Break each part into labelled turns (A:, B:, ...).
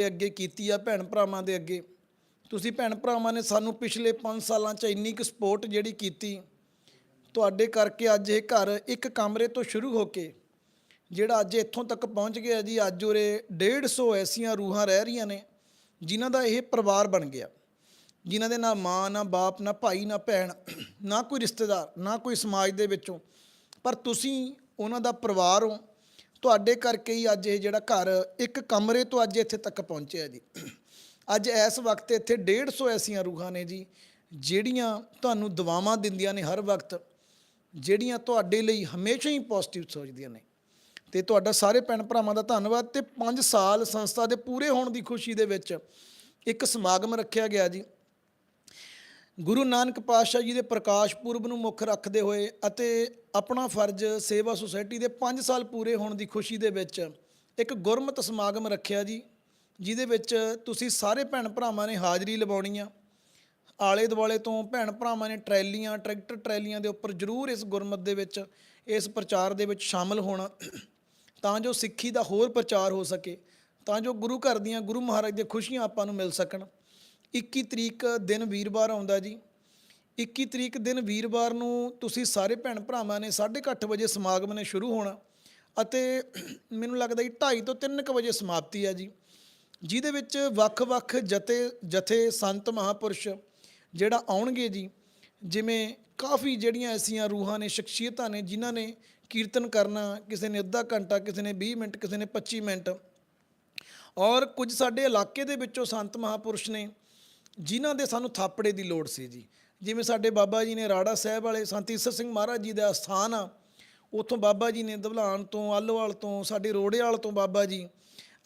A: ਦੇ ਅੱਗੇ ਕੀਤੀ ਆ ਭੈਣ ਭਰਾਵਾਂ ਦੇ ਅੱਗੇ। ਤੁਸੀਂ ਭੈਣ ਭਰਾਵਾਂ ਨੇ ਸਾਨੂੰ ਪਿਛਲੇ 5 ਸਾਲਾਂ 'ਚ ਇੰਨੀ ਕੁ ਸਪੋਰਟ ਜਿਹੜੀ ਕੀਤੀ। ਤੁਹਾਡੇ ਕਰਕੇ ਅੱਜ ਇਹ ਘਰ ਇੱਕ ਕਮਰੇ ਤੋਂ ਸ਼ੁਰੂ ਹੋ ਕੇ, ਜਿਹੜਾ ਅੱਜ ਇੱਥੋਂ ਤੱਕ ਪਹੁੰਚ ਗਿਆ ਜੀ, ਅੱਜ ਉਰੇ 150 ਐਸੀਆਂ ਰੂਹਾਂ ਰਹਿ ਰਹੀਆਂ ਨੇ, ਜਿਨ੍ਹਾਂ ਦਾ ਇਹ ਪਰਿਵਾਰ ਬਣ ਗਿਆ। ਜਿਨ੍ਹਾਂ ਦੇ ਨਾ ਮਾਂ, ਨਾ ਬਾਪ, ਨਾ ਭਾਈ, ਨਾ ਭੈਣ, ਨਾ ਕੋਈ ਰਿਸ਼ਤੇਦਾਰ, ਨਾ ਕੋਈ ਸਮਾਜ ਦੇ ਵਿੱਚੋਂ। ਪਰ ਤੁਸੀਂ ਉਹਨਾਂ ਦਾ ਪਰਿਵਾਰ ਹੋ ਤੁਹਾਡੇ ਕਰਕੇ ਹੀ ਅੱਜ ਇਹ ਜਿਹੜਾ ਘਰ ਇੱਕ ਕਮਰੇ ਤੋਂ ਅੱਜ ਇੱਥੇ ਤੱਕ ਪਹੁੰਚਿਆ ਜੀ। ਅੱਜ ਇਸ ਵਕਤ ਇੱਥੇ 150 ਐਸੀਆਂ ਰੂਹਾਂ ਨੇ ਜੀ, ਜਿਹੜੀਆਂ ਤੁਹਾਨੂੰ ਦਵਾਵਾਂ ਦਿੰਦੀਆਂ ਨੇ ਹਰ ਵਕਤ, ਜਿਹੜੀਆਂ ਤੁਹਾਡੇ ਲਈ ਹਮੇਸ਼ਾ ਹੀ ਪੋਜ਼ਿਟਿਵ ਸੋਚਦੀਆਂ ਨੇ। ਤੇ ਤੁਹਾਡਾ ਸਾਰੇ ਭੈਣ ਭਰਾਵਾਂ ਦਾ ਧੰਨਵਾਦ ਤੇ 5 ਸਾਲ ਸੰਸਥਾ ਦੇ ਪੂਰੇ ਹੋਣ ਦੀ ਖੁਸ਼ੀ ਦੇ ਵਿੱਚ ਇੱਕ ਸਮਾਗਮ ਰੱਖਿਆ ਗਿਆ ਜੀ। ਗੁਰੂ ਨਾਨਕ ਪਾਤਸ਼ਾਹ ਜੀ ਦੇ ਪ੍ਰਕਾਸ਼ ਪੁਰਬ ਨੂੰ ਮੁੱਖ ਰੱਖਦੇ ਹੋਏ ਅਤੇ ਆਪਣਾ ਫਰਜ਼ ਸੇਵਾ ਸੁਸਾਇਟੀ ਦੇ 5 ਸਾਲ ਪੂਰੇ ਹੋਣ ਦੀ ਖੁਸ਼ੀ ਦੇ ਵਿੱਚ ਇੱਕ ਗੁਰਮਤ ਸਮਾਗਮ ਰੱਖਿਆ ਜੀ, ਜਿਹਦੇ ਵਿੱਚ ਤੁਸੀਂ ਸਾਰੇ ਭੈਣ ਭਰਾਵਾਂ ਨੇ ਹਾਜ਼ਰੀ ਲਵਾਉਣੀ ਆ। ਆਲੇ ਦੁਆਲੇ ਤੋਂ ਭੈਣ ਭਰਾਵਾਂ ਨੇ ਟਰੈਲੀਆਂ, ਟਰੈਕਟਰ ਟਰੈਲੀਆਂ ਦੇ ਉੱਪਰ ਜ਼ਰੂਰ ਇਸ ਗੁਰਮਤ ਦੇ ਵਿੱਚ ਇਸ ਪ੍ਰਚਾਰ ਦੇ ਵਿੱਚ ਸ਼ਾਮਲ ਹੋਣਾ, ਤਾਂ ਜੋ ਸਿੱਖੀ ਦਾ ਹੋਰ ਪ੍ਰਚਾਰ ਹੋ ਸਕੇ, ਤਾਂ ਜੋ ਗੁਰੂ ਘਰ ਦੀਆਂ ਗੁਰੂ ਮਹਾਰਾਜ ਦੀਆਂ ਖੁਸ਼ੀਆਂ ਆਪਾਂ ਨੂੰ ਮਿਲ ਸਕਣ। 21 ਤਰੀਕ ਦਿਨ ਵੀਰਵਾਰ ਆਉਂਦਾ ਜੀ। 21 ਤਰੀਕ ਦਿਨ ਵੀਰਵਾਰ ਨੂੰ ਤੁਸੀਂ ਸਾਰੇ ਭੈਣ ਭਰਾਵਾਂ ਨੇ 8:30 ਵਜੇ ਸਮਾਗਮ ਨੇ ਸ਼ੁਰੂ ਹੋਣਾ ਅਤੇ ਮੈਨੂੰ ਲੱਗਦਾ ਜੀ 2:30 ਤੋਂ 3:00 ਵਜੇ ਸਮਾਪਤੀ ਆ ਜੀ। ਜਿਹਦੇ ਵਿੱਚ ਵੱਖ-ਵੱਖ ਜਥੇ ਜਥੇ ਸੰਤ ਮਹਾਪੁਰਸ਼ ਜਿਹੜਾ ਆਉਣਗੇ ਜੀ, ਜਿਵੇਂ ਕਾਫੀ ਜਿਹੜੀਆਂ ਐਸੀਆਂ ਰੂਹਾਂ ਨੇ, ਸ਼ਖਸੀਅਤਾਂ ਨੇ, ਜਿਨ੍ਹਾਂ ਨੇ ਕੀਰਤਨ ਕਰਨਾ, ਕਿਸੇ ਨੇ ਅੱਧਾ ਘੰਟਾ, ਕਿਸੇ ਨੇ 20 ਮਿੰਟ, ਕਿਸੇ ਨੇ 25 ਮਿੰਟ। ਔਰ ਕੁਝ ਸਾਡੇ ਇਲਾਕੇ ਦੇ ਵਿੱਚੋਂ ਸੰਤ ਮਹਾਪੁਰਸ਼ ਨੇ ਜਿਨ੍ਹਾਂ ਦੇ ਸਾਨੂੰ ਥਾਪੜੇ ਦੀ ਲੋੜ ਸੀ ਜੀ। ਜਿਵੇਂ ਸਾਡੇ ਬਾਬਾ ਜੀ ਨੇ ਰਾੜਾ ਸਾਹਿਬ ਵਾਲੇ ਸੰਤ ਈਸਰ ਸਿੰਘ ਮਹਾਰਾਜ ਜੀ ਦਾ ਸਥਾਨ ਆ, ਉੱਥੋਂ ਬਾਬਾ ਜੀ ਨੇ ਦਵਲਾਨ ਤੋਂ, ਆਲੋਵਾਲ ਤੋਂ, ਸਾਡੇ ਰੋੜੇਵਾਲ ਤੋਂ ਬਾਬਾ ਜੀ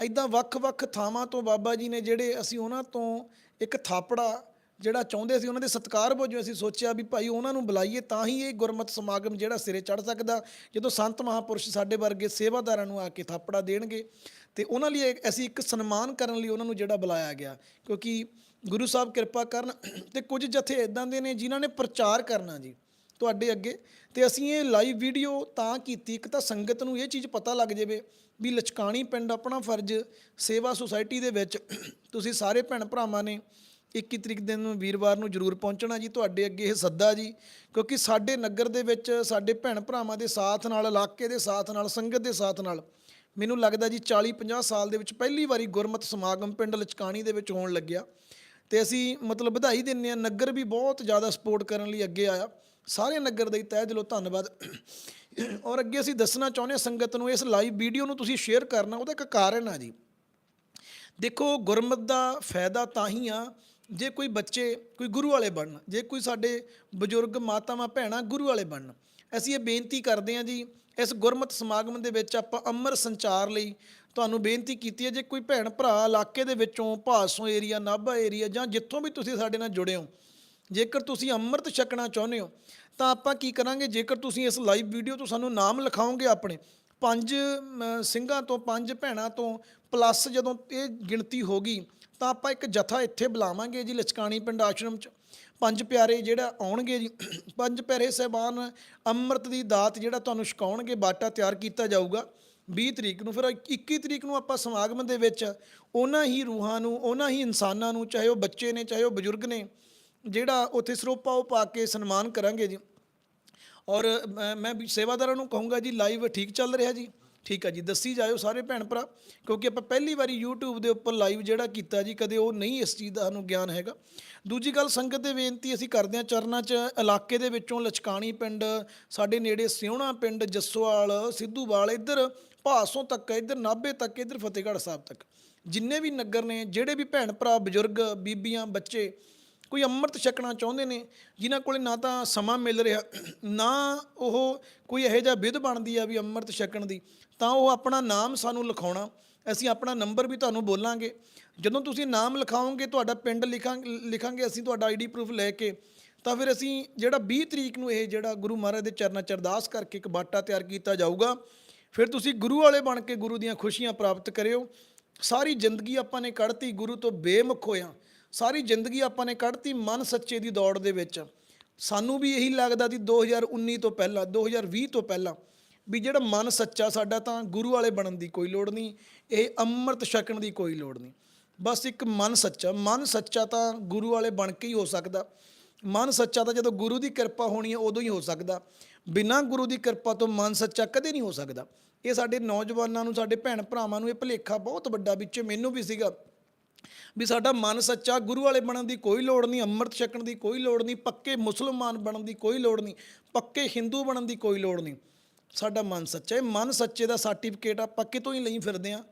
A: ਐਦਾਂ ਵੱਖ-ਵੱਖ ਥਾਵਾਂ ਤੋਂ ਬਾਬਾ ਜੀ ਨੇ ਜਿਹੜੇ ਅਸੀਂ ਉਹਨਾਂ ਤੋਂ ਇੱਕ ਥਾਪੜਾ ਜਿਹੜਾ ਚਾਹੁੰਦੇ ਸੀ ਉਹਨਾਂ ਦੇ ਸਤਿਕਾਰ ਵਜੋਂ ਅਸੀਂ ਸੋਚਿਆ ਵੀ ਭਾਈ ਉਹਨਾਂ ਨੂੰ ਬੁਲਾਈਏ ਤਾਂ ਹੀ ਇਹ ਗੁਰਮਤ ਸਮਾਗਮ ਜਿਹੜਾ ਸਿਰੇ ਚੜ ਸਕਦਾ। ਜਦੋਂ ਸੰਤ ਮਹਾਪੁਰਸ਼ ਸਾਡੇ ਵਰਗੇ ਸੇਵਾਦਾਰਾਂ ਨੂੰ ਆ ਕੇ ਥਾਪੜਾ ਦੇਣਗੇ ਤੇ ਉਹਨਾਂ ਲਈ ਅਸੀਂ ਇੱਕ ਸਨਮਾਨ ਕਰਨ ਲਈ ਉਹਨਾਂ ਨੂੰ ਜਿਹੜਾ ਬੁਲਾਇਆ ਗਿਆ। ਕਿਉਂਕਿ ਗੁਰੂ ਸਾਹਿਬ ਕਿਰਪਾ ਕਰਨ ਤੇ ਕੁਝ ਜਥੇ ਇਦਾਂ ਦੇ ਨੇ ਜਿਨ੍ਹਾਂ ਨੇ ਪ੍ਰਚਾਰ ਕਰਨਾ ਜੀ ਤੁਹਾਡੇ ਅੱਗੇ। ਤੇ ਅਸੀਂ ਇਹ ਲਾਈਵ ਵੀਡੀਓ ਤਾਂ ਕੀਤੀ, ਇੱਕ ਤਾਂ ਸੰਗਤ ਨੂੰ ਇਹ ਚੀਜ਼ ਪਤਾ ਲੱਗ ਜਾਵੇ ਵੀ ਲਚਕਾਣੀ ਪਿੰਡ ਆਪਣਾ ਫਰਜ਼, ਸੇਵਾ ਸੁਸਾਇਟੀ ਦੇ ਵਿੱਚ। ਤੁਸੀਂ ਸਾਰੇ ਭੈਣ ਭਰਾਵਾਂ ਨੇ 21 ਤਰੀਕ ਦਿਨ ਨੂੰ ਵੀਰਵਾਰ ਨੂੰ ਜ਼ਰੂਰ ਪਹੁੰਚਣਾ ਜੀ, ਤੁਹਾਡੇ ਅੱਗੇ ਇਹ ਸੱਦਾ ਜੀ, ਕਿਉਂਕਿ ਸਾਡੇ ਨਗਰ ਦੇ ਵਿੱਚ ਸਾਡੇ ਭੈਣ ਭਰਾਵਾਂ ਦੇ ਸਾਥ ਨਾਲ, ਇਲਾਕੇ ਦੇ ਸਾਥ ਨਾਲ, ਸੰਗਤ ਦੇ ਸਾਥ ਨਾਲ ਮੈਨੂੰ ਲੱਗਦਾ ਜੀ 40 50 ਸਾਲ ਦੇ ਵਿੱਚ ਪਹਿਲੀ ਵਾਰੀ ਗੁਰਮਤ ਸਮਾਗਮ ਪਿੰਡ ਲਚਕਾਣੀ ਦੇ ਵਿੱਚ ਹੋਣ ਲੱਗਿਆ। ਤੇ ਅਸੀਂ ਮਤਲਬ ਵਧਾਈ ਦਿੰਨੇ ਆ ਨਗਰ ਵੀ ਬਹੁਤ ਜ਼ਿਆਦਾ ਸਪੋਰਟ ਕਰਨ ਲਈ ਅੱਗੇ ਆਇਆ। ਸਾਰੇ ਨਗਰ ਦਾ ਹੀ ਤਹਿ ਦਿਲੋਂ ਧੰਨਵਾਦ। ਔਰ ਅੱਗੇ ਅਸੀਂ ਦੱਸਣਾ ਚਾਹੁੰਦੇ ਹਾਂ ਸੰਗਤ ਨੂੰ, ਇਸ ਲਾਈਵ ਵੀਡੀਓ ਨੂੰ ਤੁਸੀਂ ਸ਼ੇਅਰ ਕਰਨਾ, ਉਹਦਾ ਇੱਕ ਕਾਰਨ ਆ ਜੀ। ਦੇਖੋ, ਗੁਰਮਤ ਦਾ ਫਾਇਦਾ ਤਾਂ ਹੀ ਆ ਜੇ ਕੋਈ ਬੱਚੇ ਕੋਈ ਗੁਰੂ ਵਾਲੇ ਬਣਨ, ਜੇ ਕੋਈ ਸਾਡੇ ਬਜ਼ੁਰਗ ਮਾਤਾਵਾਂ, ਭੈਣਾਂ ਗੁਰੂ ਵਾਲੇ ਬਣਨ, ਅਸੀਂ ਇਹ ਬੇਨਤੀ ਕਰਦੇ ਹਾਂ ਜੀ, ਇਸ ਗੁਰਮਤ ਸਮਾਗਮ ਦੇ ਵਿੱਚ ਆਪਾਂ ਅਮਰ ਸੰਚਾਰ ਲਈ ਤੁਹਾਨੂੰ ਬੇਨਤੀ ਕੀਤੀ ਹੈ, ਜੇ ਕੋਈ ਭੈਣ ਭਰਾ ਇਲਾਕੇ ਦੇ ਵਿੱਚੋਂ, ਭਾਸੋਂ ਏਰੀਆ, ਨਾਭਾ ਏਰੀਆ ਜਾਂ ਜਿੱਥੋਂ ਵੀ ਤੁਸੀਂ ਸਾਡੇ ਨਾਲ ਜੁੜੇ ਹੋ, ਜੇਕਰ ਤੁਸੀਂ ਅੰਮ੍ਰਿਤ ਛਕਣਾ ਚਾਹੁੰਦੇ ਹੋ, ਤਾਂ ਆਪਾਂ ਕੀ ਕਰਾਂਗੇ, ਜੇਕਰ ਤੁਸੀਂ ਇਸ ਲਾਈਵ ਵੀਡੀਓ ਤੋਂ ਸਾਨੂੰ ਨਾਮ ਲਿਖਾਓਗੇ ਆਪਣੇ, ਪੰਜ ਸਿੰਘਾਂ ਤੋਂ, ਪੰਜ ਭੈਣਾਂ ਤੋਂ ਪਲੱਸ ਜਦੋਂ ਇਹ ਗਿਣਤੀ ਹੋ ਗਈ ਤਾਂ ਆਪਾਂ ਇੱਕ ਜਥਾ ਇੱਥੇ ਬੁਲਾਵਾਂਗੇ ਜੀ ਲਚਕਾਣੀ ਪਿੰਡ ਆਸ਼ਰਮ 'ਚ। ਪੰਜ ਪਿਆਰੇ ਜਿਹੜਾ ਆਉਣਗੇ ਜੀ। ਪੰਜ ਪਿਆਰੇ ਸਹਿਬਾਨ ਅੰਮ੍ਰਿਤ ਦੀ ਦਾਤ ਜਿਹੜਾ ਤੁਹਾਨੂੰ ਛਕਾਉਣਗੇ, ਬਾਟਾ ਤਿਆਰ ਕੀਤਾ ਜਾਊਗਾ। 20 ਤਰੀਕ ਨੂੰ ਫਿਰ 21 ਤਰੀਕ ਨੂੰ ਆਪਾਂ ਸਮਾਗਮ ਦੇ ਵਿੱਚ ਉਹਨਾਂ ਹੀ ਰੂਹਾਂ ਨੂੰ, ਉਹਨਾਂ ਹੀ ਇਨਸਾਨਾਂ ਨੂੰ, ਚਾਹੇ ਉਹ ਬੱਚੇ ਨੇ, ਚਾਹੇ ਉਹ ਬਜ਼ੁਰਗ ਨੇ, ਜਿਹੜਾ ਉੱਥੇ ਸਰੋਪਾ ਉਹ ਪਾ ਕੇ ਸਨਮਾਨ ਕਰਾਂਗੇ ਜੀ। ਔਰ ਮੈਂ- ਮੈਂ ਸੇਵਾਦਾਰਾਂ ਨੂੰ ਕਹੂੰਗਾ ਜੀ ਲਾਈਵ ਠੀਕ ਚੱਲ ਰਿਹਾ ਜੀ। ਠੀਕ ਆ ਜੀ, ਦੱਸੀ ਜਾਇਓ ਸਾਰੇ ਭੈਣ ਭਰਾ, ਕਿਉਂਕਿ ਆਪਾਂ ਪਹਿਲੀ ਵਾਰੀ YouTube ਦੇ ਉੱਪਰ ਲਾਈਵ ਜਿਹੜਾ ਕੀਤਾ ਜੀ, ਕਦੇ ਉਹ ਨਹੀਂ ਇਸ ਚੀਜ਼ ਦਾ ਸਾਨੂੰ ਗਿਆਨ ਹੈਗਾ। ਦੂਜੀ ਗੱਲ, ਸੰਗਤ ਦੇ ਬੇਨਤੀ ਅਸੀਂ ਕਰਦੇ ਹਾਂ ਚਰਨਾਂ 'ਚ, ਇਲਾਕੇ ਦੇ ਵਿੱਚੋਂ ਲਚਕਾਣੀ ਪਿੰਡ, ਸਾਡੇ ਨੇੜੇ ਸਿਉਣਾ ਪਿੰਡ, ਜੱਸੋਵਾਲ, ਸਿੱਧੂਵਾਲ, ਇੱਧਰ ਭਾਸੋਂ ਤੱਕ ਇੱਧਰ ਨਾਭੇ ਤੱਕ, ਇੱਧਰ ਫਤਿਹਗੜ੍ਹ ਸਾਹਿਬ ਤੱਕ। ਜਿੰਨੇ ਵੀ ਨਗਰ ਨੇ, ਜਿਹੜੇ ਵੀ ਭੈਣ ਭਰਾ, ਬਜ਼ੁਰਗ, ਬੀਬੀਆਂ, ਬੱਚੇ ਕੋਈ ਅੰਮ੍ਰਿਤ ਛਕਣਾ ਚਾਹੁੰਦੇ ਨੇ, ਜਿਨ੍ਹਾਂ ਕੋਲੇ ਨਾ ਤਾਂ ਸਮਾਂ ਮਿਲ ਰਿਹਾ, ਨਾ ਉਹ ਕੋਈ ਇਹੋ ਜਿਹਾ ਵਿਧ ਬਣਦੀ ਆ ਵੀ ਅੰਮ੍ਰਿਤ ਛਕਣ ਦੀ, ਤਾਂ ਉਹ ਆਪਣਾ ਨਾਮ ਸਾਨੂੰ ਲਿਖਾਉਣਾ। ਅਸੀਂ ਆਪਣਾ ਨੰਬਰ ਵੀ ਤੁਹਾਨੂੰ ਬੋਲਾਂਗੇ। ਜਦੋਂ ਤੁਸੀਂ ਨਾਮ ਲਿਖਾਓਗੇ, ਤੁਹਾਡਾ ਪਿੰਡ ਲਿਖਾਂਗੇ ਲਿਖਾਂਗੇ, ਅਸੀਂ ਤੁਹਾਡਾ ਆਈਡੀ ਪ੍ਰੂਫ ਲੈ ਕੇ, ਤਾਂ ਫਿਰ ਅਸੀਂ ਜਿਹੜਾ 20 ਤਰੀਕ ਨੂੰ ਇਹ ਜਿਹੜਾ ਗੁਰੂ ਮਹਾਰਾਜ ਦੇ ਚਰਨਾਂ ਚ ਅਰਦਾਸ ਕਰਕੇ ਇੱਕ ਬਾਟਾ ਤਿਆਰ ਕੀਤਾ ਜਾਊਗਾ, ਫਿਰ ਤੁਸੀਂ ਗੁਰੂ ਵਾਲੇ ਬਣ ਕੇ ਗੁਰੂ ਦੀਆਂ ਖੁਸ਼ੀਆਂ ਪ੍ਰਾਪਤ ਕਰਿਓ। ਸਾਰੀ ਜ਼ਿੰਦਗੀ ਆਪਾਂ ਨੇ ਕੱਢਤੀ, ਗੁਰੂ ਤੋਂ ਬੇਮੁਖ ਹੋਇਆਂ। ਸਾਰੀ ਜ਼ਿੰਦਗੀ ਆਪਾਂ ਨੇ ਕੱਢਤੀ ਮਨ ਸੱਚੇ ਦੀ ਦੌੜ ਦੇ ਵਿੱਚ। ਸਾਨੂੰ ਵੀ ਇਹੀ ਲੱਗਦਾ ਸੀ 2019 ਤੋਂ ਪਹਿਲਾਂ 2020 ਤੋਂ ਪਹਿਲਾਂ ਵੀ ਜਿਹੜਾ ਮਨ ਸੱਚਾ ਸਾਡਾ ਤਾਂ ਗੁਰੂ ਵਾਲੇ ਬਣਨ ਦੀ ਕੋਈ ਲੋੜ ਨਹੀਂ, ਇਹ ਅੰਮ੍ਰਿਤ ਛਕਣ ਦੀ ਕੋਈ ਲੋੜ ਨਹੀਂ। ਬਸ ਇੱਕ ਮਨ ਸੱਚਾ ਮਨ ਸੱਚਾ ਤਾਂ ਗੁਰੂ ਵਾਲੇ ਬਣ ਕੇ ਹੀ ਹੋ ਸਕਦਾ। ਮਨ ਸੱਚਾ ਤਾਂ ਜਦੋਂ ਗੁਰੂ ਦੀ ਕਿਰਪਾ ਹੋਣੀ ਹੈ ਉਦੋਂ ਹੀ ਹੋ ਸਕਦਾ। ਬਿਨਾਂ ਗੁਰੂ ਦੀ ਕਿਰਪਾ ਤੋਂ ਮਨ ਸੱਚਾ ਕਦੇ ਨਹੀਂ ਹੋ ਸਕਦਾ। ਇਹ ਸਾਡੇ ਨੌਜਵਾਨਾਂ ਨੂੰ, ਸਾਡੇ ਭੈਣ ਭਰਾਵਾਂ ਨੂੰ ਇਹ ਭੁਲੇਖਾ ਬਹੁਤ ਵੱਡਾ ਵਿੱਚ ਮੈਨੂੰ ਵੀ ਸੀਗਾ। ਵੀ ਸਾਡਾ ਮਨ ਸੱਚਾ, ਗੁਰੂ ਵਾਲੇ ਬਣਨ ਦੀ ਕੋਈ ਲੋੜ ਨਹੀਂ, ਅੰਮ੍ਰਿਤ ਛਕਣ ਦੀ ਕੋਈ ਲੋੜ ਨਹੀਂ, ਪੱਕੇ ਮੁਸਲਮਾਨ ਬਣਨ ਦੀ ਕੋਈ ਲੋੜ ਨਹੀਂ, ਪੱਕੇ ਹਿੰਦੂ ਬਣਨ ਦੀ ਕੋਈ ਲੋੜ ਨਹੀਂ। ਸਾਡਾ ਮਨ ਸੱਚਾ ਹੈ, ਮਨ ਸੱਚੇ ਦਾ ਸਰਟੀਫਿਕੇਟ ਆਪਾਂ ਕਿਤੋਂ ਹੀ ਲਈ ਫਿਰਦੇ ਆ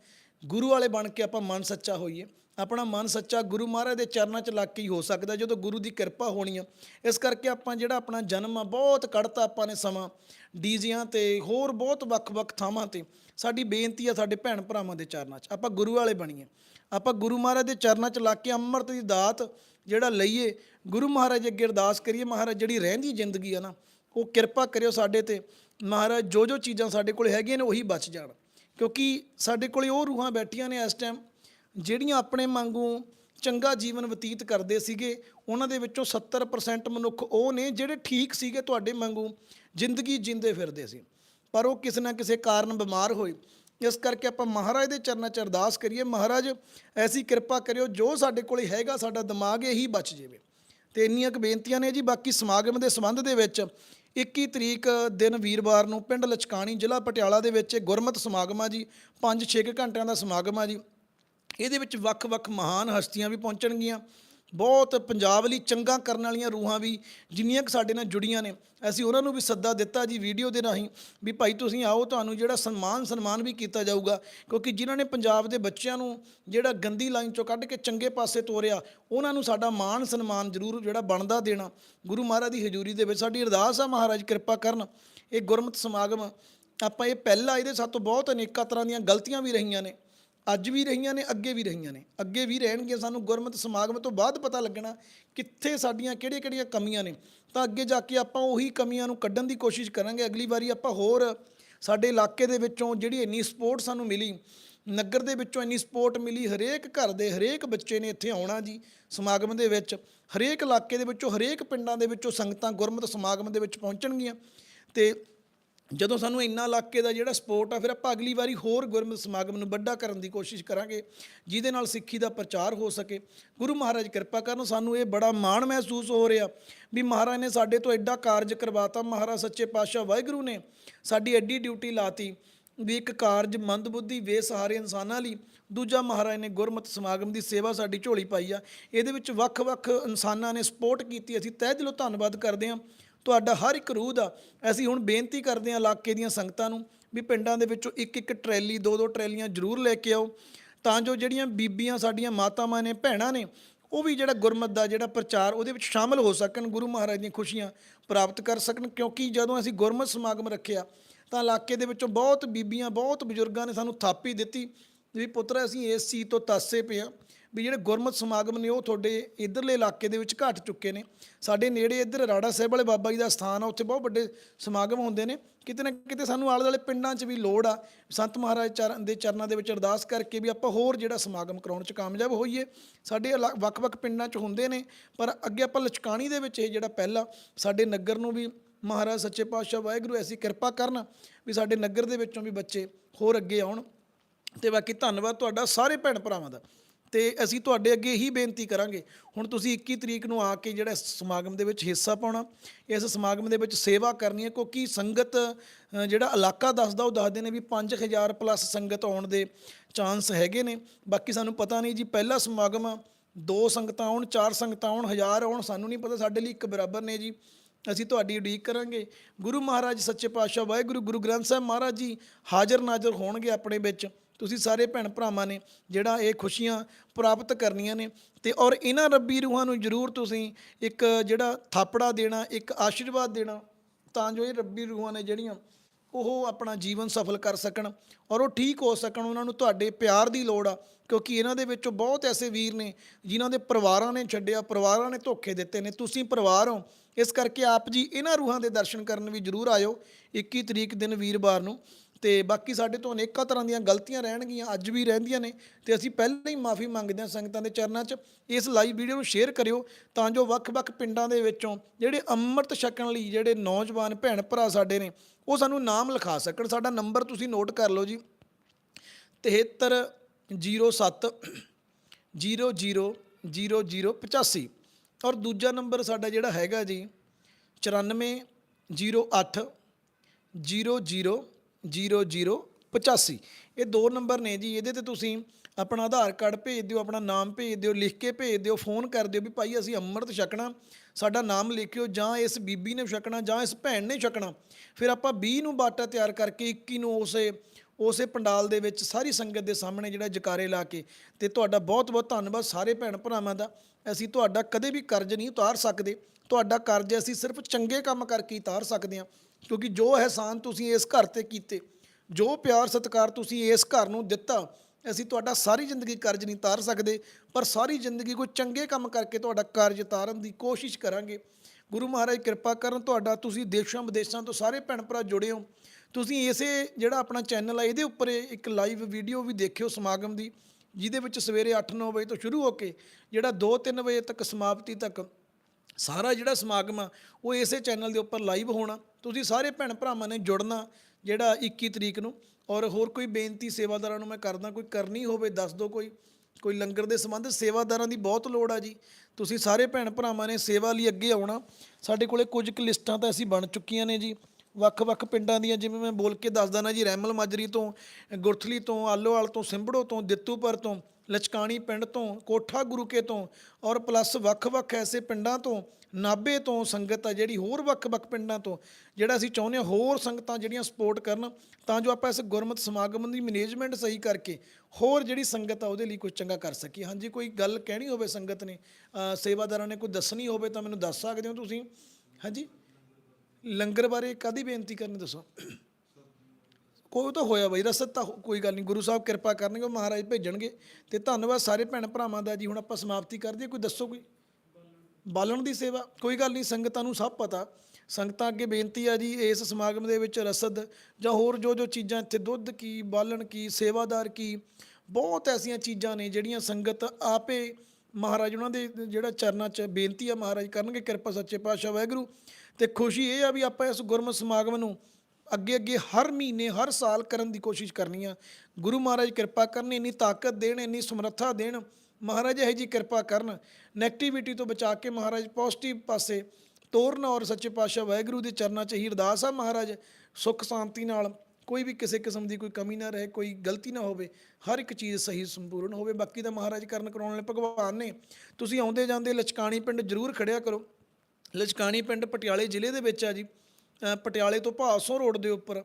A: ਗੁਰੂ ਵਾਲੇ ਬਣ ਕੇ ਆਪਾਂ ਮਨ ਸੱਚਾ ਹੋਈਏ। ਆਪਣਾ ਮਨ ਸੱਚਾ ਗੁਰੂ ਮਹਾਰਾਜ ਦੇ ਚਰਨਾਂ 'ਚ ਲੱਗ ਕੇ ਹੀ ਹੋ ਸਕਦਾ, ਜਦੋਂ ਗੁਰੂ ਦੀ ਕਿਰਪਾ ਹੋਣੀ ਆ। ਇਸ ਕਰਕੇ ਆਪਾਂ ਜਿਹੜਾ ਆਪਣਾ ਜਨਮ ਆ, ਬਹੁਤ ਕੱਢਤਾ ਆਪਾਂ ਨੇ ਸਮਾਂ ਡੀਜ਼ਿਆਂ ਤੇ, ਹੋਰ ਬਹੁਤ ਵੱਖ-ਵੱਖ ਥਾਵਾਂ ਤੇ। ਸਾਡੀ ਬੇਨਤੀ ਆ ਸਾਡੇ ਭੈਣ ਭਰਾਵਾਂ ਦੇ ਚਰਨਾਂ 'ਚ। ਆਪਾਂ ਗੁਰੂ ਵਾਲੇ ਬਣੀਏ। ਆਪਾਂ ਗੁਰੂ ਮਹਾਰਾਜ ਦੇ ਚਰਨਾਂ 'ਚ ਲੱਗ ਕੇ ਅੰਮ੍ਰਿਤ ਦੀ ਦਾਤ ਜਿਹੜਾ ਲਈਏ, ਗੁਰੂ ਮਹਾਰਾਜ ਅੱਗੇ ਅਰਦਾਸ ਕਰੀਏ, ਮਹਾਰਾਜ ਜਿਹੜੀ ਰਹਿੰਦੀ ਜ਼ਿੰਦਗੀ ਆ ਨਾ, ਉਹ ਕਿਰਪਾ ਕਰਿਓ ਸਾਡੇ ਤੇ। ਮਹਾਰਾਜ ਜੋ ਜੋ ਚੀਜ਼ਾਂ ਸਾਡੇ ਕੋਲ ਹੈਗੀਆਂ ਨੇ, ਉਹੀ ਬਚ ਜਾਣ। ਕਿਉਂਕਿ ਸਾਡੇ ਕੋਲੇ ਉਹ ਰੂਹਾਂ ਬੈਠੀਆਂ ਨੇ ਇਸ ਟਾਈਮ ਜਿਹੜੀਆਂ ਆਪਣੇ ਵਾਂਗੂ ਚੰਗਾ ਜੀਵਨ ਬਤੀਤ ਕਰਦੇ ਸੀਗੇ, ਉਹਨਾਂ ਦੇ ਵਿੱਚੋਂ 70% ਮਨੁੱਖ ਉਹ ਨੇ ਜਿਹੜੇ ਠੀਕ ਸੀਗੇ ਤੁਹਾਡੇ ਵਾਂਗੂ ਜ਼ਿੰਦਗੀ ਜਿੰਦੇ ਫਿਰਦੇ ਸੀ। ਪਰ ਉਹ ਕਿਸੇ ਨਾ ਕਿਸੇ ਕਾਰਨ ਬਿਮਾਰ ਹੋਏ। ਇਸ ਕਰਕੇ ਆਪਾਂ ਮਹਾਰਾਜ ਦੇ ਚਰਨਾਂ 'ਚ ਅਰਦਾਸ ਕਰੀਏ, ਮਹਾਰਾਜ ਐਸੀ ਕਿਰਪਾ ਕਰਿਓ, ਜੋ ਸਾਡੇ ਕੋਲ ਹੈਗਾ, ਸਾਡਾ ਦਿਮਾਗ ਇਹੀ ਬਚ ਜਾਵੇ। ਤੇ ਇੰਨੀਆਂ ਕੁ ਬੇਨਤੀਆਂ ਨੇ ਜੀ, ਬਾਕੀ ਸਮਾਗਮ ਦੇ ਸੰਬੰਧ ਦੇ ਵਿੱਚ 21 ਤਰੀਕ ਦਿਨ ਵੀਰਵਾਰ ਨੂੰ ਪਿੰਡ ਲਚਕਾਣੀ ਜ਼ਿਲ੍ਹਾ ਪਟਿਆਲਾ ਦੇ ਵਿੱਚ ਇਹ ਗੁਰਮਤ ਸਮਾਗਮ ਆ ਜੀ 5-6 ਘੰਟਿਆਂ ਦਾ ਸਮਾਗਮ ਆ ਜੀ। ਇਹਦੇ ਵਿੱਚ ਵੱਖ-ਵੱਖ ਮਹਾਨ ਹਸਤੀਆਂ ਵੀ ਪਹੁੰਚਣਗੀਆਂ। ਬਹੁਤ ਪੰਜਾਬ ਲਈ ਚੰਗਾ ਕਰਨ ਵਾਲੀਆਂ ਰੂਹਾਂ ਵੀ ਜਿੰਨੀਆਂ ਕੁ ਸਾਡੇ ਨਾਲ ਜੁੜੀਆਂ ਨੇ। ਅਸੀਂ ਉਹਨਾਂ ਨੂੰ ਵੀ ਸੱਦਾ ਦਿੱਤਾ ਜੀ ਵੀਡੀਓ ਦੇ ਰਾਹੀਂ ਵੀ ਭਾਈ ਤੁਸੀਂ ਆਓ, ਤੁਹਾਨੂੰ ਜਿਹੜਾ ਸਨਮਾਨ ਸਨਮਾਨ ਵੀ ਕੀਤਾ ਜਾਊਗਾ, ਕਿਉਂਕਿ ਜਿਨ੍ਹਾਂ ਨੇ ਪੰਜਾਬ ਦੇ ਬੱਚਿਆਂ ਨੂੰ ਜਿਹੜਾ ਗੰਦੀ ਲਾਈਨ ਚੋਂ ਕੱਢ ਕੇ ਚੰਗੇ ਪਾਸੇ ਤੋਰਿਆ, ਉਹਨਾਂ ਨੂੰ ਸਾਡਾ ਮਾਣ ਸਨਮਾਨ ਜ਼ਰੂਰ ਜਿਹੜਾ ਬਣਦਾ ਦੇਣਾ। ਗੁਰੂ ਮਹਾਰਾਜ ਦੀ ਹਜ਼ੂਰੀ ਦੇ ਵਿੱਚ ਸਾਡੀ ਅਰਦਾਸ ਆ, ਮਹਾਰਾਜ ਕਿਰਪਾ ਕਰਨ। ਇਹ ਗੁਰਮਤਿ ਸਮਾਗਮ, ਆਪਾਂ ਇਹ ਪਹਿਲਾ, ਇਹਦੇ ਸਾਤੋਂ ਬਹੁਤ ਅਨੇਕਾਂ ਤਰ੍ਹਾਂ ਦੀਆਂ ਗਲਤੀਆਂ ਵੀ ਰਹੀਆਂ ਨੇ। ਅੱਜ ਵੀ ਰਹੀਆਂ ਨੇ, ਅੱਗੇ ਵੀ ਰਹੀਆਂ ਨੇ। ਅੱਗੇ ਵੀ ਰਹਿਣਗੀਆਂ ਸਾਨੂੰ ਗੁਰਮਤਿ ਸਮਾਗਮ ਤੋਂ ਬਾਅਦ ਪਤਾ ਲੱਗਣਾ ਕਿੱਥੇ ਸਾਡੀਆਂ ਕਿਹੜੀਆਂ-ਕਿਹੜੀਆਂ ਕਮੀਆਂ ਨੇ। ਤਾਂ ਅੱਗੇ ਜਾ ਕੇ ਆਪਾਂ ਉਹੀ ਕਮੀਆਂ ਨੂੰ ਕੱਢਣ ਦੀ ਕੋਸ਼ਿਸ਼ ਕਰਾਂਗੇ। ਅਗਲੀ ਵਾਰੀ ਆਪਾਂ ਹੋਰ ਸਾਡੇ ਇਲਾਕੇ ਦੇ ਵਿੱਚੋਂ ਜਿਹੜੀ ਇੰਨੀ ਸਪੋਰਟ ਸਾਨੂੰ ਮਿਲੀ, ਨਗਰ ਦੇ ਵਿੱਚੋਂ ਇੰਨੀ ਸਪੋਰਟ ਮਿਲੀ, ਹਰੇਕ ਘਰ ਦੇ ਹਰੇਕ ਬੱਚੇ ਨੇ ਇੱਥੇ ਆਉਣਾ ਜੀ ਸਮਾਗਮ ਦੇ ਵਿੱਚ। ਹਰੇਕ ਇਲਾਕੇ ਦੇ ਵਿੱਚੋਂ, ਹਰੇਕ ਪਿੰਡਾਂ ਦੇ ਵਿੱਚੋਂ ਸੰਗਤਾਂ ਗੁਰਮਤਿ ਸਮਾਗਮ ਦੇ ਵਿੱਚ ਪਹੁੰਚਣਗੀਆਂ। ਤੇ ਜਦੋਂ ਸਾਨੂੰ ਇੰਨਾ ਇਲਾਕੇ ਦਾ ਜਿਹੜਾ ਸਪੋਰਟ ਆ, ਫਿਰ ਆਪਾਂ ਅਗਲੀ ਵਾਰੀ ਹੋਰ ਗੁਰਮਤਿ ਸਮਾਗਮ ਨੂੰ ਵੱਡਾ ਕਰਨ ਦੀ ਕੋਸ਼ਿਸ਼ ਕਰਾਂਗੇ, ਜਿਹਦੇ ਨਾਲ ਸਿੱਖੀ ਦਾ ਪ੍ਰਚਾਰ ਹੋ ਸਕੇ। ਗੁਰੂ ਮਹਾਰਾਜ ਕਿਰਪਾ ਕਰਨ, ਸਾਨੂੰ ਇਹ ਬੜਾ ਮਾਣ ਮਹਿਸੂਸ ਹੋ ਰਿਹਾ ਵੀ ਮਹਾਰਾਜ ਨੇ ਸਾਡੇ ਤੋਂ ਐਡਾ ਕਾਰਜ ਕਰਵਾਤਾ। ਮਹਾਰਾਜ ਸੱਚੇ ਪਾਤਸ਼ਾਹ ਵਾਹਿਗੁਰੂ ਨੇ ਸਾਡੀ ਐਡੀ ਡਿਊਟੀ ਲਾਤੀ ਵੀ ਇੱਕ ਕਾਰਜ ਮੰਦਬੁੱਧੀ ਬੇਸਹਾਰੇ ਇਨਸਾਨਾਂ ਲਈ, ਦੂਜਾ ਮਹਾਰਾਜ ਨੇ ਗੁਰਮਤਿ ਸਮਾਗਮ ਦੀ ਸੇਵਾ ਸਾਡੀ ਝੋਲੀ ਪਾਈ ਆ। ਇਹਦੇ ਵਿੱਚ ਵੱਖ-ਵੱਖ ਇਨਸਾਨਾਂ ਨੇ ਸਪੋਰਟ ਕੀਤੀ। ਅਸੀਂ ਤਹਿ ਦਿਲੋਂ ਧੰਨਵਾਦ ਕਰਦੇ ਹਾਂ। ਤੁਹਾਡਾ ਹਰ ਇੱਕ ਰੂਹ ਦਾ। ਅਸੀਂ ਹੁਣ ਬੇਨਤੀ ਕਰਦੇ ਹਾਂ ਇਲਾਕੇ ਦੀਆਂ ਸੰਗਤਾਂ ਨੂੰ ਵੀ ਪਿੰਡਾਂ ਦੇ ਵਿੱਚੋਂ ਇੱਕ ਇੱਕ ਟਰੈਲੀ, ਦੋ ਦੋ ਟਰੈਲੀਆਂ ਜ਼ਰੂਰ ਲੈ ਕੇ ਆਓ। ਤਾਂ ਜੋ ਜਿਹੜੀਆਂ ਬੀਬੀਆਂ ਸਾਡੀਆਂ ਮਾਤਾਵਾਂ ਨੇ, ਭੈਣਾਂ ਨੇ, ਉਹ ਵੀ ਜਿਹੜਾ ਗੁਰਮਤ ਦਾ ਜਿਹੜਾ ਪ੍ਰਚਾਰ ਉਹਦੇ ਵਿੱਚ ਸ਼ਾਮਲ ਹੋ ਸਕਣ, ਗੁਰੂ ਮਹਾਰਾਜ ਦੀਆਂ ਖੁਸ਼ੀਆਂ ਪ੍ਰਾਪਤ ਕਰ ਸਕਣ। ਕਿਉਂਕਿ ਜਦੋਂ ਅਸੀਂ ਗੁਰਮਤ ਸਮਾਗਮ ਰੱਖਿਆ, ਤਾਂ ਇਲਾਕੇ ਦੇ ਵਿੱਚੋਂ ਬਹੁਤ ਬੀਬੀਆਂ, ਬਹੁਤ ਬਜ਼ੁਰਗਾਂ ਨੇ ਸਾਨੂੰ ਥਾਪੀ ਦਿੱਤੀ ਵੀ ਪੁੱਤਰ, ਅਸੀਂ ਇਸ ਚੀਜ਼ ਤੋਂ ਤਾਸੇ ਪਏ ਹਾਂ। ਵੀ ਜਿਹੜੇ ਗੁਰਮਤ ਸਮਾਗਮ ਨੇ, ਉਹ ਤੁਹਾਡੇ ਇਧਰਲੇ ਇਲਾਕੇ ਦੇ ਵਿੱਚ ਘਟ ਚੁੱਕੇ ਨੇ। ਸਾਡੇ ਨੇੜੇ ਇੱਧਰ ਰਾੜਾ ਸਾਹਿਬ ਵਾਲੇ ਬਾਬਾ ਜੀ ਦਾ ਸਥਾਨ ਆ, ਉੱਥੇ ਬਹੁਤ ਵੱਡੇ ਸਮਾਗਮ ਹੁੰਦੇ ਨੇ। ਕਿਤੇ ਨਾ ਕਿਤੇ ਸਾਨੂੰ ਆਲੇ ਦੁਆਲੇ ਪਿੰਡਾਂ 'ਚ ਵੀ ਲੋੜ ਆ। ਸੰਤ ਮਹਾਰਾਜ ਚਰਨ ਦੇ ਚਰਨਾਂ ਦੇ ਵਿੱਚ ਅਰਦਾਸ ਕਰਕੇ ਵੀ ਆਪਾਂ ਹੋਰ ਜਿਹੜਾ ਸਮਾਗਮ ਕਰਾਉਣ 'ਚ ਕਾਮਯਾਬ ਹੋਈਏ। ਸਾਡੇ ਇਲਾ- ਵੱਖ-ਵੱਖ ਪਿੰਡਾਂ 'ਚ ਹੁੰਦੇ ਨੇ, ਪਰ ਅੱਗੇ ਆਪਾਂ ਲਚਕਾਣੀ ਦੇ ਵਿੱਚ ਇਹ ਜਿਹੜਾ ਪਹਿਲਾ, ਸਾਡੇ ਨਗਰ ਨੂੰ ਵੀ ਮਹਾਰਾਜ ਸੱਚੇ ਪਾਤਸ਼ਾਹ ਵਾਹਿਗੁਰੂ ਐਸੀ ਕਿਰਪਾ ਕਰਨ ਵੀ ਸਾਡੇ ਨਗਰ ਦੇ ਵਿੱਚੋਂ ਵੀ ਬੱਚੇ ਹੋਰ ਅੱਗੇ ਆਉਣ। ਤੇ ਬਾਕੀ ਧੰਨਵਾਦ ਤੁਹਾਡਾ ਸਾਰੇ ਭੈਣ ਭਰਾਵਾਂ ਦਾ। ਤੇ ਅਸੀਂ ਤੁਹਾਡੇ ਅੱਗੇ ਹੀ ਬੇਨਤੀ ਕਰਾਂਗੇ। ਹੁਣ ਤੁਸੀਂ 21 ਤਰੀਕ ਨੂੰ ਆ ਕੇ ਜਿਹੜਾ ਇਸ ਸਮਾਗਮ ਦੇ ਵਿੱਚ ਹਿੱਸਾ ਪਾਉਣਾ, ਇਸ ਸਮਾਗਮ ਦੇ ਵਿੱਚ ਸੇਵਾ ਕਰਨੀ ਹੈ, ਕਿਉਂਕਿ ਸੰਗਤ ਜਿਹੜਾ ਇਲਾਕਾ ਦੱਸਦਾ, ਉਹ ਦੱਸਦੇ ਨੇ ਵੀ 5000 ਪਲੱਸ ਸੰਗਤ ਆਉਣ ਦੇ ਚਾਂਸ ਹੈਗੇ ਨੇ। ਬਾਕੀ ਸਾਨੂੰ ਪਤਾ ਨਹੀਂ ਜੀ, ਪਹਿਲਾ ਸਮਾਗਮ ਦੋ ਸੰਗਤਾਂ ਆਉਣ, ਚਾਰ ਸੰਗਤਾਂ ਆਉਣ, ਹਜ਼ਾਰ ਆਉਣ, ਸਾਨੂੰ ਨਹੀਂ ਪਤਾ, ਸਾਡੇ ਲਈ ਇੱਕ ਬਰਾਬਰ ਨੇ ਜੀ। ਅਸੀਂ ਤੁਹਾਡੀ ਉਡੀਕ ਕਰਾਂਗੇ। ਗੁਰੂ ਮਹਾਰਾਜ ਸੱਚੇ ਪਾਤਸ਼ਾਹ, ਵਾਹਿਗੁਰੂ, ਗੁਰੂ ਗ੍ਰੰਥ ਸਾਹਿਬ ਮਹਾਰਾਜ ਜੀ ਹਾਜ਼ਰ ਨਾਜ਼ਰ ਹੋਣਗੇ ਆਪਣੇ ਵਿੱਚ। ਤੁਸੀਂ ਸਾਰੇ ਭੈਣ ਭਰਾਵਾਂ ਨੇ ਜਿਹੜਾ ਇਹ ਖੁਸ਼ੀਆਂ ਪ੍ਰਾਪਤ ਕਰਨੀਆਂ ਨੇ ਤੇ ਔਰ ਇਹਨਾਂ ਰੱਬੀ ਰੂਹਾਂ ਨੂੰ ਜ਼ਰੂਰ ਤੁਸੀਂ ਇੱਕ ਜਿਹੜਾ ਥਾਪੜਾ ਦੇਣਾ, ਇੱਕ ਆਸ਼ੀਰਵਾਦ ਦੇਣਾ, ਤਾਂ ਜੋ ਇਹ ਰੱਬੀ ਰੂਹਾਂ ਨੇ ਜਿਹੜੀਆਂ ਉਹ ਆਪਣਾ ਜੀਵਨ ਸਫਲ ਕਰ ਸਕਣ ਔਰ ਉਹ ਠੀਕ ਹੋ ਸਕਣ, ਉਹਨਾਂ ਨੂੰ ਤੁਹਾਡੇ ਪਿਆਰ ਦੀ ਲੋੜ ਆ, ਕਿਉਂਕਿ ਇਹਨਾਂ ਦੇ ਵਿੱਚੋਂ ਬਹੁਤ ਐਸੇ ਵੀਰ ਨੇ ਜਿਨ੍ਹਾਂ ਦੇ ਪਰਿਵਾਰਾਂ ਨੇ ਛੱਡਿਆ, ਪਰਿਵਾਰਾਂ ਨੇ ਧੋਖੇ ਦਿੱਤੇ ਨੇ, ਤੁਸੀਂ ਪਰਿਵਾਰ ਹੋ, ਇਸ ਕਰਕੇ ਆਪ ਜੀ ਇਹਨਾਂ ਰੂਹਾਂ ਦੇ ਦਰਸ਼ਨ ਕਰਨ ਵੀ ਜ਼ਰੂਰ ਆਇਓ। 21 ਤਰੀਕ ਦਿਨ ਵੀਰਵਾਰ ਨੂੰ ਤੇ ਬਾਕੀ ਸਾਡੇ ਤੋਂ ਅਨੇਕਾਂ ਤਰ੍ਹਾਂ ਦੀਆਂ ਗਲਤੀਆਂ ਰਹਿਣਗੀਆਂ, ਅੱਜ ਵੀ ਰਹਿੰਦੀਆਂ ਨੇ ਤੇ ਅਸੀਂ ਪਹਿਲਾਂ ਹੀ ਮਾਫੀ ਮੰਗਦੇ ਹਾਂ ਸੰਗਤਾਂ ਦੇ ਚਰਨਾਂ 'ਚ। ਇਸ ਲਾਈਵ ਵੀਡੀਓ ਨੂੰ ਸ਼ੇਅਰ ਕਰਿਓ ਤਾਂ ਜੋ ਵੱਖ-ਵੱਖ ਪਿੰਡਾਂ ਦੇ ਵਿੱਚੋਂ ਜਿਹੜੇ ਅੰਮ੍ਰਿਤ ਛਕਣ ਲਈ ਜਿਹੜੇ ਨੌਜਵਾਨ ਭੈਣ ਭਰਾ ਸਾਡੇ ਨੇ, ਉਹ ਸਾਨੂੰ ਨਾਮ ਲਿਖਾ ਸਕਣ। ਸਾਡਾ ਨੰਬਰ ਤੁਸੀਂ ਨੋਟ ਕਰ ਲਓ ਜੀ। 7307 000085 ਔਰ ਦੂਜਾ ਨੰਬਰ ਸਾਡਾ ਜਿਹੜਾ ਹੈਗਾ ਜੀ 9408 000085 ਇਹ ਦੋ ਨੰਬਰ ਨੇ ਜੀ, ਇਹਦੇ ਤੇ ਤੁਸੀਂ ਆਪਣਾ ਆਧਾਰ ਕਾਰਡ ਭੇਜ ਦਿਓ, ਆਪਣਾ ਨਾਮ ਭੇਜ ਦਿਓ, ਲਿਖ ਕੇ ਭੇਜ ਦਿਓ, ਫੋਨ ਕਰ ਦਿਓ ਵੀ ਭਾਈ ਅਸੀਂ ਅੰਮ੍ਰਿਤ ਛਕਣਾ, ਸਾਡਾ ਨਾਮ ਲਿਖਿਓ ਜਾਂ ਇਸ ਬੀਬੀ ਨੇ ਛਕਣਾ ਜਾਂ ਇਸ ਭੈਣ ਨੇ ਛਕਣਾ। ਫਿਰ ਆਪਾਂ 20 ਨੂੰ ਬਾਟਾ ਤਿਆਰ ਕਰਕੇ 21 ਨੂੰ ਉਸੇ ਉਸੇ ਪੰਡਾਲ ਦੇ ਵਿੱਚ ਸਾਰੀ ਸੰਗਤ ਦੇ ਸਾਹਮਣੇ ਜਿਹੜਾ ਜਕਾਰੇ ਲਾ ਕੇ ਤੇ ਤੁਹਾਡਾ ਬਹੁਤ ਬਹੁਤ ਧੰਨਵਾਦ ਸਾਰੇ ਭੈਣ ਭਰਾਵਾਂ ਦਾ। ਅਸੀਂ ਤੁਹਾਡਾ ਕਦੇ ਵੀ ਕਰਜ਼ ਨਹੀਂ ਉਤਾਰ ਸਕਦੇ, ਤੁਹਾਡਾ ਕਰਜ਼ ਅਸੀਂ ਸਿਰਫ ਚੰਗੇ ਕੰਮ ਕਰਕੇ ਹੀ ਉਤਾਰ ਸਕਦੇ ਹਾਂ। ਕਿਉਂਕਿ ਜੋ ਅਹਿਸਾਨ ਤੁਸੀਂ ਇਸ ਘਰ ਤੇ ਕੀਤੇ, ਜੋ ਪਿਆਰ ਸਤਿਕਾਰ ਤੁਸੀਂ ਇਸ ਘਰ ਨੂੰ ਦਿੱਤਾ, ਅਸੀਂ ਤੁਹਾਡਾ ਸਾਰੀ ਜ਼ਿੰਦਗੀ ਕਰਜ਼ ਨਹੀਂ ਤਾਰ ਸਕਦੇ, ਪਰ ਸਾਰੀ ਜ਼ਿੰਦਗੀ ਕੋਈ ਚੰਗੇ ਕੰਮ ਕਰਕੇ ਤੁਹਾਡਾ ਕਰਜ਼ ਤਾਰਨ ਦੀ ਕੋਸ਼ਿਸ਼ ਕਰਾਂਗੇ। ਗੁਰੂ ਮਹਾਰਾਜ, ਕਿਰਪਾ ਕਰਨ ਤੁਹਾਡਾ, ਤੁਸੀਂ ਦੇਸ਼ਾਂ ਵਿਦੇਸ਼ਾਂ ਤੋਂ ਸਾਰੇ ਭੈਣ ਭਰਾ ਜੁੜੇ ਹੋ। ਤੁਸੀਂ ਇਸੇ ਜਿਹੜਾ ਆਪਣਾ ਚੈਨਲ ਆ, ਇਹਦੇ ਉੱਪਰ ਇੱਕ ਲਾਈਵ ਵੀਡੀਓ ਵੀ ਦੇਖਿਓ ਸਮਾਗਮ ਦੀ, ਜਿਹਦੇ ਵਿੱਚ ਸਵੇਰੇ 8-9 ਵਜੇ ਤੋਂ ਸ਼ੁਰੂ ਹੋ ਕੇ ਜਿਹੜਾ 2-3 ਵਜੇ ਤੱਕ ਸਮਾਪਤੀ ਤੱਕ ਸਾਰਾ ਜਿਹੜਾ ਸਮਾਗਮ ਆ, ਉਹ ਇਸੇ ਚੈਨਲ ਦੇ ਉੱਪਰ ਲਾਈਵ ਹੋਣਾ। ਤੁਸੀਂ ਸਾਰੇ ਭੈਣ ਭਰਾਵਾਂ ਨੇ ਜੁੜਨਾ ਜਿਹੜਾ 21 ਤਰੀਕ ਨੂੰ। ਔਰ ਹੋਰ ਕੋਈ ਬੇਨਤੀ ਸੇਵਾਦਾਰਾਂ ਨੂੰ ਮੈਂ ਕਰਦਾ, ਕੋਈ ਕਰਨੀ ਹੋਵੇ, ਦੱਸ ਦਿਓ ਕੋਈ। ਕੋਈ ਲੰਗਰ ਦੇ ਸੰਬੰਧ ਸੇਵਾਦਾਰਾਂ ਦੀ ਬਹੁਤ ਲੋੜ ਆ ਜੀ। ਤੁਸੀਂ ਸਾਰੇ ਭੈਣ ਭਰਾਵਾਂ ਨੇ ਸੇਵਾ ਲਈ ਅੱਗੇ ਆਉਣਾ। ਸਾਡੇ ਕੋਲੇ ਕੁਝ ਕੁ ਲਿਸਟਾਂ ਤਾਂ ਅਸੀਂ ਬਣ ਚੁੱਕੀਆਂ ਨੇ ਜੀ। ਵੱਖ-ਵੱਖ ਪਿੰਡਾਂ ਦੀਆਂ, ਜਿਵੇਂ ਮੈਂ ਬੋਲ ਕੇ ਦੱਸਦਾ ਨਾ ਜੀ, ਰੈਮਲ ਮਾਜਰੀ ਤੋਂ, ਗੁਰਥਲੀ ਤੋਂ, ਆਲੋਵਾਲ ਤੋਂ, ਸਿੰਬੜੋ ਤੋਂ, ਦਿੱਤੂਪੁਰ ਤੋਂ, ਲਚਕਾਣੀ ਪਿੰਡ ਤੋਂ, ਕੋਠਾ ਗੁਰੂਕੇ ਤੋਂ ਔਰ ਪਲੱਸ ਵੱਖ-ਵੱਖ ਐਸੇ ਪਿੰਡਾਂ ਤੋਂ ਨਾਬੇ ਤੋਂ ਸੰਗਤ ਆ ਜਿਹੜੀ ਹੋਰ ਵੱਖ-ਵੱਖ ਪਿੰਡਾਂ ਤੋਂ, ਜਿਹੜਾ ਅਸੀਂ ਚਾਹੁੰਦੇ ਹਾਂ ਹੋਰ ਸੰਗਤਾਂ ਜਿਹੜੀਆਂ ਸਪੋਰਟ ਕਰਨ, ਤਾਂ ਜੋ ਆਪਾਂ ਇਸ ਗੁਰਮਤ ਸਮਾਗਮ ਦੀ ਮੈਨੇਜਮੈਂਟ ਸਹੀ ਕਰਕੇ ਹੋਰ ਜਿਹੜੀ ਸੰਗਤ ਆ ਉਹਦੇ ਲਈ ਕੋਈ ਚੰਗਾ ਕਰ ਸਕੀਏ। ਹਾਂਜੀ, ਕੋਈ ਗੱਲ ਕਹਿਣੀ ਹੋਵੇ ਸੰਗਤ ਨੇ? ਸੇਵਾਦਾਰਾਂ ਨੇ ਕੋਈ ਦੱਸਣੀ ਹੋਵੇ ਤਾਂ ਮੈਨੂੰ ਦੱਸ ਸਕਦੇ ਹੋ ਤੁਸੀਂ? ਹਾਂਜੀ? ਲੰਗਰ ਬਾਰੇ ਕਾਦੀ ਬੇਨਤੀ ਕਰਨੀ ਦੱਸੋ? ਕੋਈ ਤਾਂ ਹੋਇਆ ਬਈ ਰਸਦ ਤਾਂ ਹੋ- ਕੋਈ ਗੱਲ ਨਹੀਂ, ਗੁਰੂ ਸਾਹਿਬ ਕਿਰਪਾ ਕਰਨਗੇ, ਉਹ ਮਹਾਰਾਜ ਭੇਜਣਗੇ। ਤੇ ਧੰਨਵਾਦ ਸਾਰੇ ਭੈਣ ਭਰਾਵਾਂ ਦਾ ਜੀ, ਹੁਣ ਆਪਾਂ ਸਮਾਪਤੀ ਕਰ ਦਈਏ, ਕੋਈ ਦੱਸੋ ਕੋਈ? ਬਾਲਣ ਦੀ ਸੇਵਾ, ਕੋਈ ਗੱਲ ਨਹੀਂ, ਸੰਗਤਾਂ ਨੂੰ ਸਭ ਪਤਾ। ਸੰਗਤਾਂ ਅੱਗੇ ਬੇਨਤੀ ਆ ਜੀ, ਇਸ ਸਮਾਗਮ ਦੇ ਵਿੱਚ ਰਸਦ ਜਾਂ ਹੋਰ ਜੋ ਜੋ ਚੀਜ਼ਾਂ ਇੱਥੇ, ਦੁੱਧ ਕੀ, ਬਾਲਣ ਕੀ, ਸੇਵਾਦਾਰ ਕੀ, ਬਹੁਤ ਐਸੀਆਂ ਚੀਜ਼ਾਂ ਨੇ ਜਿਹੜੀਆਂ ਸੰਗਤ ਆਪੇ ਮਹਾਰਾਜ ਉਹਨਾਂ ਦੇ ਜਿਹੜਾ ਚਰਨਾਂ 'ਚ ਬੇਨਤੀ ਆ, ਮਹਾਰਾਜ ਕਰਨਗੇ, ਕਿਰਪਾ ਸੱਚੇ ਪਾਤਸ਼ਾਹ ਵਾਹਿਗੁਰੂ। ਤੇ ਖੁਸ਼ੀ ਇਹ ਆ ਵੀ ਆਪਾਂ ਇਸ ਗੁਰਮਤਿ ਸਮਾਗਮ ਨੂੰ ਅੱਗੇ ਅੱਗੇ ਹਰ ਮਹੀਨੇ, ਹਰ ਸਾਲ ਕਰਨ ਦੀ ਕੋਸ਼ਿਸ਼ ਕਰਨੀ ਆ। ਗੁਰੂ ਮਹਾਰਾਜ ਕਿਰਪਾ ਕਰਨ, ਇੰਨੀ ਤਾਕਤ ਦੇਣ, ਇੰਨੀ ਸਮਰੱਥਾ ਦੇਣ, ਮਹਾਰਾਜ ਇਹ ਜੀ ਕਿਰਪਾ ਕਰਨ ਨੈਗੇਟਿਵਿਟੀ ਤੋਂ ਬਚਾ ਕੇ ਮਹਾਰਾਜ ਪੋਜ਼ਿਟਿਵ ਪਾਸੇ ਤੋਰਨ ਔਰ ਸੱਚੇ ਪਾਤਸ਼ਾਹ ਵਾਹਿਗੁਰੂ ਦੇ ਚਰਨਾਂ 'ਚ ਹੀ ਅਰਦਾਸ ਆ ਮਹਾਰਾਜ, ਸੁੱਖ ਸ਼ਾਂਤੀ ਨਾਲ, ਕੋਈ ਵੀ ਕਿਸੇ ਕਿਸਮ ਦੀ ਕੋਈ ਕਮੀ ਨਾ ਰਹੇ, ਕੋਈ ਗਲਤੀ ਨਾ ਹੋਵੇ, ਹਰ ਇੱਕ ਚੀਜ਼ ਸਹੀ ਸੰਪੂਰਨ ਹੋਵੇ। ਬਾਕੀ ਤਾਂ ਮਹਾਰਾਜ ਕਰਨ ਕਰਾਉਣ ਵਾਲੇ ਭਗਵਾਨ ਨੇ। ਤੁਸੀਂ ਆਉਂਦੇ ਜਾਂਦੇ ਲਚਕਾਣੀ ਪਿੰਡ ਜ਼ਰੂਰ ਖੜਿਆ ਕਰੋ। ਲਚਕਾਣੀ ਪਿੰਡ ਪਟਿਆਲੇ ਜ਼ਿਲ੍ਹੇ ਦੇ ਵਿੱਚ ਆ ਜੀ। ਪਟਿਆਲੇ ਤੋਂ ਭਾਸੋ ਰੋਡ ਦੇ ਉੱਪਰ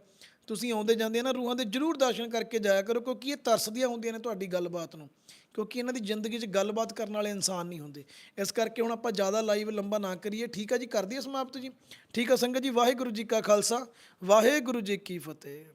A: ਤੁਸੀਂ ਆਉਂਦੇ ਜਾਂਦੇ ਨਾ, ਰੂਹਾਂ ਦੇ ਜਰੂਰ ਦਰਸ਼ਨ ਕਰਕੇ ਜਾਇਆ ਕਰੋ, ਕਿਉਂਕਿ ਇਹ ਤਰਸਦੀਆਂ ਹੁੰਦੀਆਂ ਨੇ ਤੁਹਾਡੀ ਗੱਲਬਾਤ ਨੂੰ, ਕਿਉਂਕਿ ਇਹਨਾਂ ਦੀ ਜ਼ਿੰਦਗੀ 'ਚ ਗੱਲਬਾਤ ਕਰਨ ਵਾਲੇ ਇਨਸਾਨ ਨਹੀਂ ਹੁੰਦੇ। ਇਸ ਕਰਕੇ ਹੁਣ ਆਪਾਂ ਜ਼ਿਆਦਾ ਲਾਈਵ ਲੰਬਾ ਨਾ ਕਰੀਏ। ਠੀਕ ਆ ਜੀ ਕਰ ਦਈਏ ਸਮਾਪਤ ਜੀ। ਠੀਕ ਆ ਸੰਗਤ ਜੀ, ਵਾਹਿਗੁਰੂ ਜੀ ਕਾ ਖਾਲਸਾ, ਵਾਹਿਗੁਰੂ ਜੀ ਕੀ ਫਤਿਹ।